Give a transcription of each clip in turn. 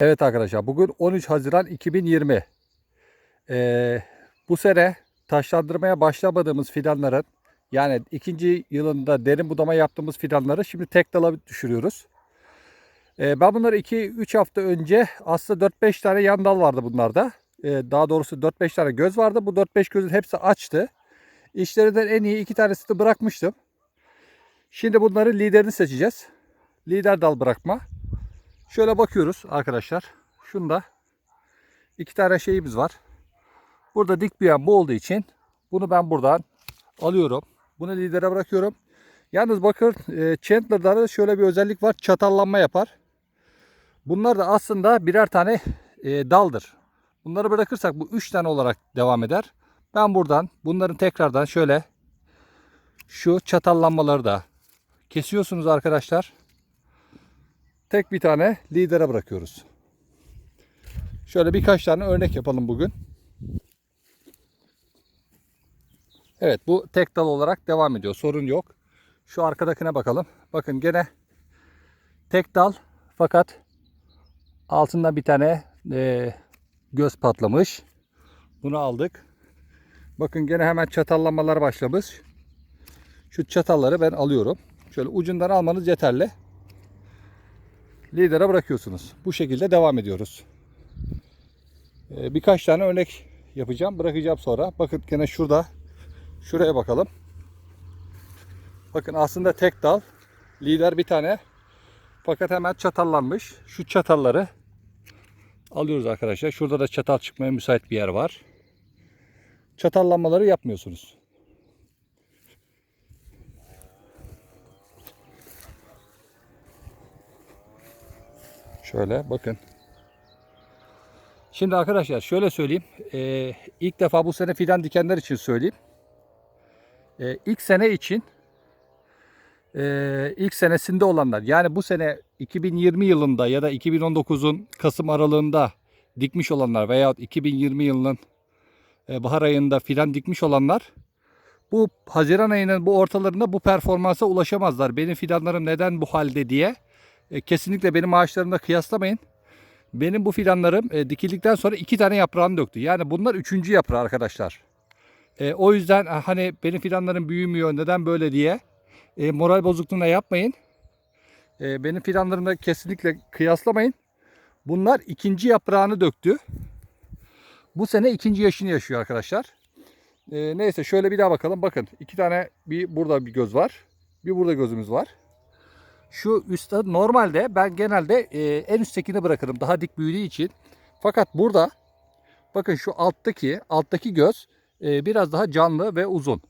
Evet arkadaşlar bugün 13 Haziran 2020. Ee, bu sene taşlandırmaya başlamadığımız fidanların yani ikinci yılında derin budama yaptığımız fidanları şimdi tek dala düşürüyoruz. Ee, ben bunları 2-3 hafta önce aslında 4-5 tane yan dal vardı bunlarda. Ee, daha doğrusu 4-5 tane göz vardı. Bu 4-5 gözün hepsi açtı. İşlerinden en iyi iki tanesini bırakmıştım. Şimdi bunların liderini seçeceğiz. Lider dal bırakma. Şöyle bakıyoruz arkadaşlar. Şunda iki tane şeyimiz var. Burada dik büyüyen bu olduğu için bunu ben buradan alıyorum. Bunu lidere bırakıyorum. Yalnız bakın e, Chandler'da da şöyle bir özellik var. Çatallanma yapar. Bunlar da aslında birer tane e, daldır. Bunları bırakırsak bu üç tane olarak devam eder. Ben buradan bunların tekrardan şöyle şu çatallanmaları da kesiyorsunuz arkadaşlar tek bir tane lidere bırakıyoruz. Şöyle birkaç tane örnek yapalım bugün. Evet bu tek dal olarak devam ediyor. Sorun yok. Şu arkadakine bakalım. Bakın gene tek dal fakat altında bir tane e, göz patlamış. Bunu aldık. Bakın gene hemen çatallamalar başlamış. Şu çatalları ben alıyorum. Şöyle ucundan almanız yeterli lidere bırakıyorsunuz. Bu şekilde devam ediyoruz. Ee, birkaç tane örnek yapacağım. Bırakacağım sonra. Bakın gene şurada. Şuraya bakalım. Bakın aslında tek dal. Lider bir tane. Fakat hemen çatallanmış. Şu çatalları alıyoruz arkadaşlar. Şurada da çatal çıkmaya müsait bir yer var. Çatallanmaları yapmıyorsunuz. Şöyle bakın. Şimdi arkadaşlar şöyle söyleyeyim. Ee, ilk defa bu sene fidan dikenler için söyleyeyim. Ee, ilk sene için e, ilk senesinde olanlar yani bu sene 2020 yılında ya da 2019'un Kasım aralığında dikmiş olanlar veya 2020 yılının e, bahar ayında fidan dikmiş olanlar bu Haziran ayının bu ortalarında bu performansa ulaşamazlar. Benim fidanlarım neden bu halde diye e, kesinlikle benim ağaçlarımla kıyaslamayın. Benim bu fidanlarım e, dikildikten sonra iki tane yaprağını döktü. Yani bunlar üçüncü yaprağı arkadaşlar. E, o yüzden e, hani benim fidanlarım büyümüyor neden böyle diye e, moral bozukluğuna yapmayın. E, benim fidanlarımla kesinlikle kıyaslamayın. Bunlar ikinci yaprağını döktü. Bu sene ikinci yaşını yaşıyor arkadaşlar. E, neyse şöyle bir daha bakalım. Bakın iki tane bir burada bir göz var. Bir burada gözümüz var. Şu üstte normalde ben genelde e, en üsttekini bırakırım daha dik büyüdüğü için. Fakat burada bakın şu alttaki alttaki göz e, biraz daha canlı ve uzun.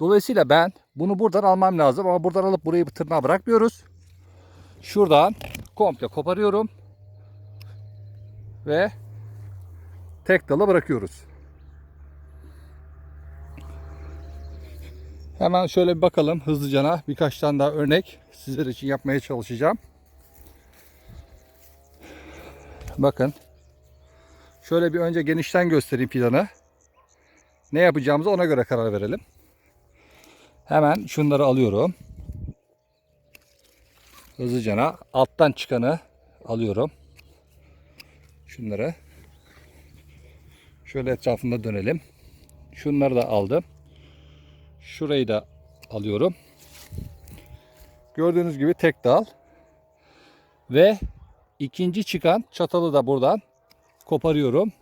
Dolayısıyla ben bunu buradan almam lazım ama buradan alıp burayı tırnağa bırakmıyoruz. Şuradan komple koparıyorum ve tek dala bırakıyoruz. Hemen şöyle bir bakalım hızlıcana birkaç tane daha örnek sizler için yapmaya çalışacağım. Bakın. Şöyle bir önce genişten göstereyim fidanı. Ne yapacağımızı ona göre karar verelim. Hemen şunları alıyorum. Hızlıcana alttan çıkanı alıyorum. Şunları. Şöyle etrafında dönelim. Şunları da aldım. Şurayı da alıyorum. Gördüğünüz gibi tek dal. Ve ikinci çıkan çatalı da buradan koparıyorum.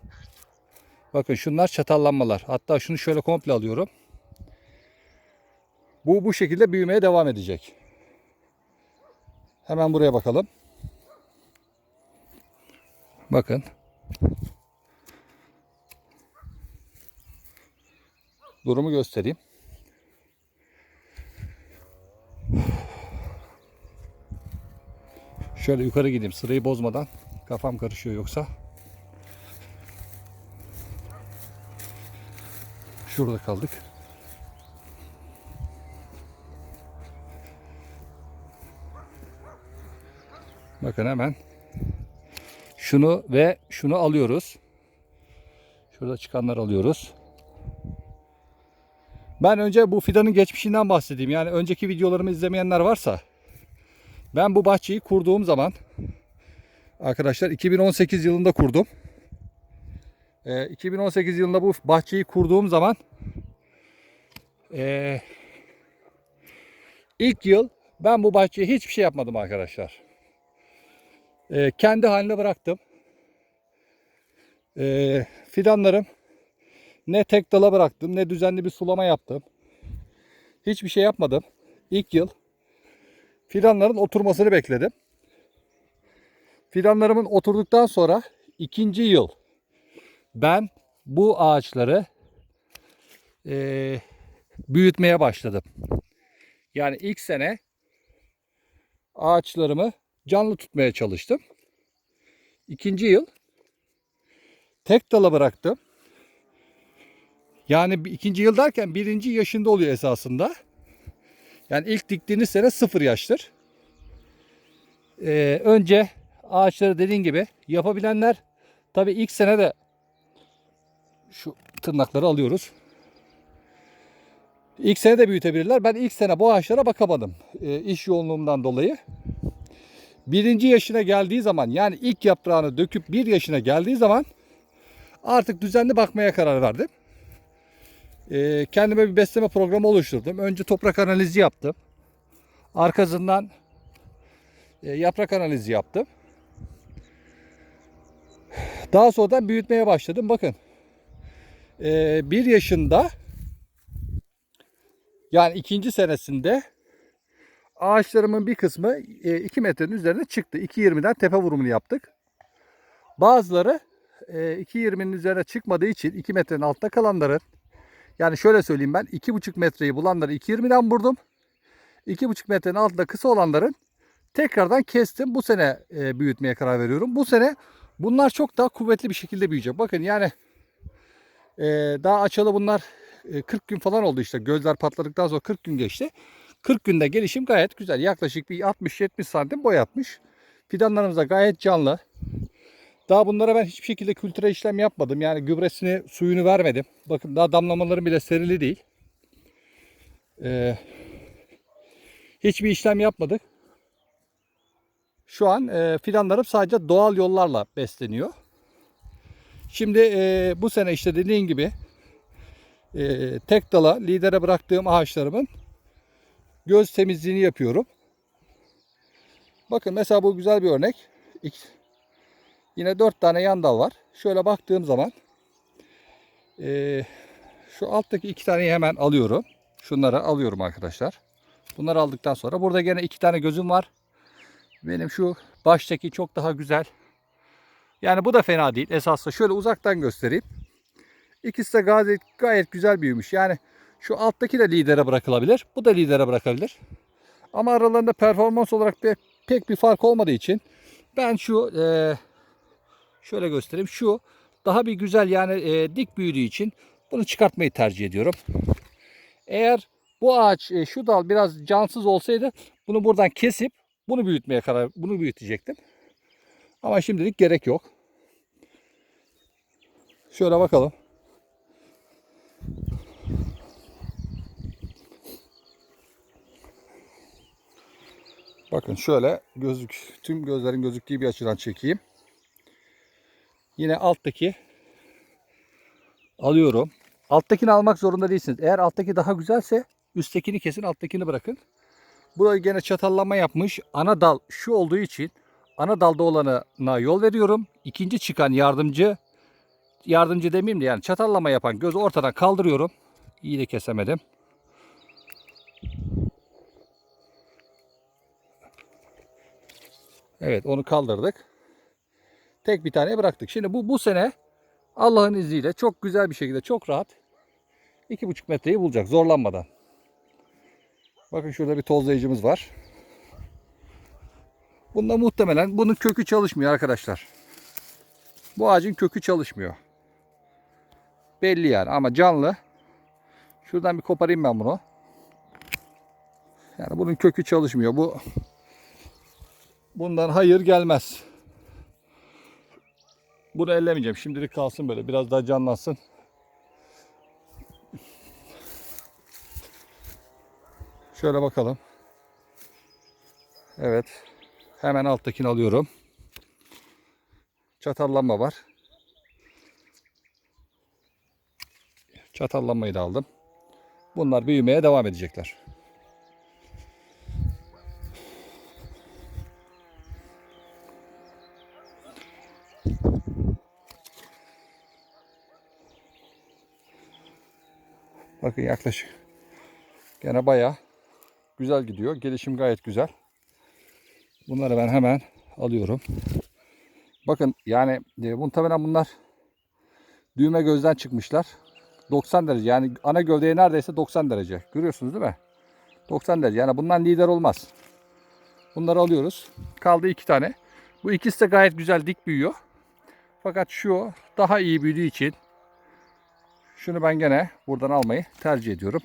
Bakın şunlar çatallanmalar. Hatta şunu şöyle komple alıyorum. Bu bu şekilde büyümeye devam edecek. Hemen buraya bakalım. Bakın. Durumu göstereyim. Şöyle yukarı gideyim sırayı bozmadan. Kafam karışıyor yoksa. Şurada kaldık. Bakın hemen şunu ve şunu alıyoruz. Şurada çıkanlar alıyoruz. Ben önce bu fidanın geçmişinden bahsedeyim. Yani önceki videolarımı izlemeyenler varsa ben bu bahçeyi kurduğum zaman Arkadaşlar 2018 yılında kurdum. Ee, 2018 yılında bu bahçeyi kurduğum zaman ee, ilk yıl ben bu bahçeye hiçbir şey yapmadım arkadaşlar. Ee, kendi haline bıraktım. Ee, fidanlarım ne tek dala bıraktım ne düzenli bir sulama yaptım. Hiçbir şey yapmadım. İlk yıl fidanların oturmasını bekledim. Fidanlarımın oturduktan sonra ikinci yıl ben bu ağaçları eee, büyütmeye başladım. Yani ilk sene ağaçlarımı canlı tutmaya çalıştım. İkinci yıl tek dala bıraktım. Yani ikinci yıl derken birinci yaşında oluyor esasında. Yani ilk diktiğiniz sene sıfır yaştır. Ee, önce ağaçları dediğin gibi yapabilenler tabi ilk sene de şu tırnakları alıyoruz. İlk sene de büyütebilirler. Ben ilk sene bu ağaçlara bakamadım. Ee, iş yoğunluğumdan dolayı. Birinci yaşına geldiği zaman yani ilk yaprağını döküp bir yaşına geldiği zaman artık düzenli bakmaya karar verdim. Ee, kendime bir besleme programı oluşturdum. Önce toprak analizi yaptım. Arkasından e, yaprak analizi yaptım. Daha sonradan büyütmeye başladım. Bakın. e, bir yaşında yani ikinci senesinde ağaçlarımın bir kısmı 2 metrenin üzerine çıktı. 2.20'den tepe vurumunu yaptık. Bazıları e, 2.20'nin üzerine çıkmadığı için 2 metrenin altta kalanların yani şöyle söyleyeyim ben 2,5 metreyi bulanları 2.20'den vurdum. 2,5 metrenin altında kısa olanların tekrardan kestim. Bu sene e, büyütmeye karar veriyorum. Bu sene bunlar çok daha kuvvetli bir şekilde büyüyecek. Bakın yani e, daha açalı bunlar e, 40 gün falan oldu işte. Gözler patladıktan sonra 40 gün geçti. 40 günde gelişim gayet güzel. Yaklaşık bir 60-70 santim boy atmış. Fidanlarımız da gayet canlı. Daha bunlara ben hiçbir şekilde kültüre işlem yapmadım. Yani gübresini, suyunu vermedim. Bakın daha damlamalarım bile serili değil. Ee, hiçbir işlem yapmadık. Şu an e, fidanlarım sadece doğal yollarla besleniyor. Şimdi e, bu sene işte dediğim gibi e, tek dala lidere bıraktığım ağaçlarımın göz temizliğini yapıyorum. Bakın mesela bu güzel bir örnek. Yine dört tane yan dal var. Şöyle baktığım zaman e, şu alttaki iki taneyi hemen alıyorum. Şunları alıyorum arkadaşlar. Bunları aldıktan sonra burada gene iki tane gözüm var. Benim şu baştaki çok daha güzel. Yani bu da fena değil. Esasında şöyle uzaktan göstereyim. İkisi de gayet, gayet güzel büyümüş. Yani şu alttaki de lidere bırakılabilir. Bu da lidere bırakabilir. Ama aralarında performans olarak pek bir fark olmadığı için ben şu e, şöyle göstereyim. Şu daha bir güzel yani e, dik büyüdüğü için bunu çıkartmayı tercih ediyorum. Eğer bu ağaç e, şu dal biraz cansız olsaydı bunu buradan kesip bunu büyütmeye karar bunu büyütecektim. Ama şimdilik gerek yok. Şöyle bakalım. Bakın şöyle gözük tüm gözlerin gözüktüğü bir açıdan çekeyim. Yine alttaki alıyorum. Alttakini almak zorunda değilsiniz. Eğer alttaki daha güzelse üsttekini kesin alttakini bırakın. Bu da gene çatallama yapmış. Ana dal şu olduğu için ana dalda olana yol veriyorum. İkinci çıkan yardımcı yardımcı demeyeyim de yani çatallama yapan gözü ortadan kaldırıyorum. İyi de kesemedim. Evet onu kaldırdık. Tek bir tane bıraktık. Şimdi bu bu sene Allah'ın izniyle çok güzel bir şekilde çok rahat 2,5 metreyi bulacak zorlanmadan. Bakın şurada bir tozlayıcımız var. Bunda muhtemelen bunun kökü çalışmıyor arkadaşlar. Bu ağacın kökü çalışmıyor. Belli yani ama canlı. Şuradan bir koparayım ben bunu. Yani bunun kökü çalışmıyor. Bu bundan hayır gelmez. Bunu ellemeyeceğim. Şimdilik kalsın böyle. Biraz daha canlansın. Şöyle bakalım. Evet. Hemen alttakini alıyorum. Çatallanma var. Çatallanmayı da aldım. Bunlar büyümeye devam edecekler. Bakın yaklaşık. Gene bayağı güzel gidiyor. Gelişim gayet güzel. Bunları ben hemen alıyorum. Bakın yani e, muhtemelen bunlar düğme gözden çıkmışlar. 90 derece yani ana gövdeye neredeyse 90 derece. Görüyorsunuz değil mi? 90 derece yani bundan lider olmaz. Bunları alıyoruz. Kaldı iki tane. Bu ikisi de gayet güzel dik büyüyor. Fakat şu daha iyi büyüdüğü için şunu ben gene buradan almayı tercih ediyorum.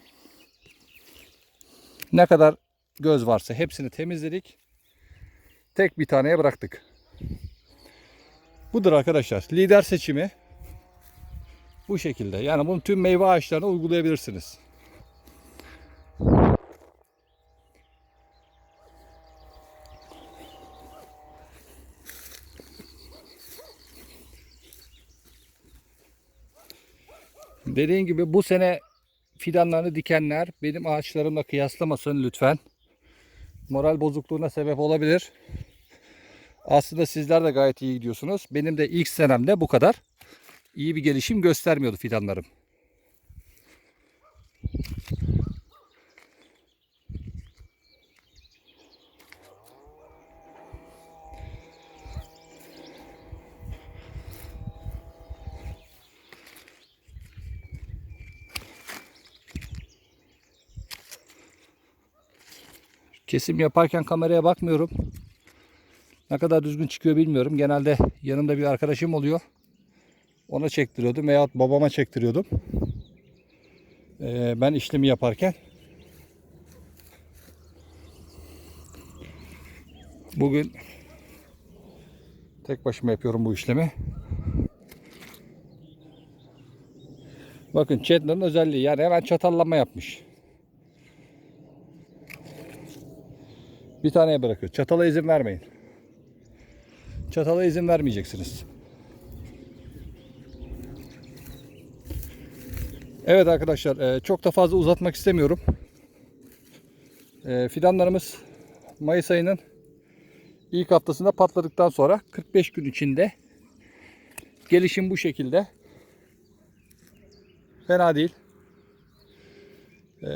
Ne kadar göz varsa hepsini temizledik. Tek bir taneye bıraktık. Budur arkadaşlar. Lider seçimi bu şekilde. Yani bunu tüm meyve ağaçlarına uygulayabilirsiniz. Dediğim gibi bu sene fidanlarını dikenler benim ağaçlarımla kıyaslamasın lütfen. Moral bozukluğuna sebep olabilir. Aslında sizler de gayet iyi gidiyorsunuz. Benim de ilk senemde bu kadar iyi bir gelişim göstermiyordu fidanlarım. Kesim yaparken kameraya bakmıyorum. Ne kadar düzgün çıkıyor bilmiyorum. Genelde yanımda bir arkadaşım oluyor. Ona çektiriyordum veyahut babama çektiriyordum. Ee, ben işlemi yaparken. Bugün tek başıma yapıyorum bu işlemi. Bakın Chandler'ın özelliği yani hemen çatallanma yapmış. Bir taneye bırakıyor. Çatala izin vermeyin. Çatala izin vermeyeceksiniz. Evet arkadaşlar e, çok da fazla uzatmak istemiyorum. E, Fidanlarımız Mayıs ayının ilk haftasında patladıktan sonra 45 gün içinde gelişim bu şekilde. Fena değil. E,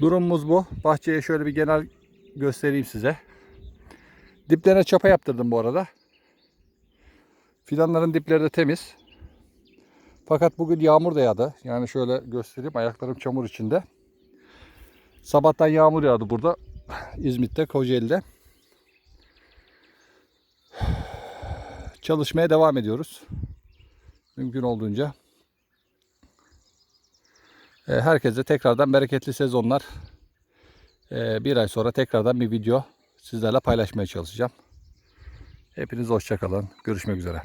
Durumumuz bu. Bahçeye şöyle bir genel göstereyim size. Diplerine çapa yaptırdım bu arada. Fidanların dipleri de temiz. Fakat bugün yağmur da yağdı. Yani şöyle göstereyim. Ayaklarım çamur içinde. Sabahtan yağmur yağdı burada. İzmit'te, Kocaeli'de. Çalışmaya devam ediyoruz. Mümkün olduğunca. E, Herkese tekrardan bereketli sezonlar. E, Bir ay sonra tekrardan bir video sizlerle paylaşmaya çalışacağım. Hepiniz hoşçakalın. Görüşmek üzere.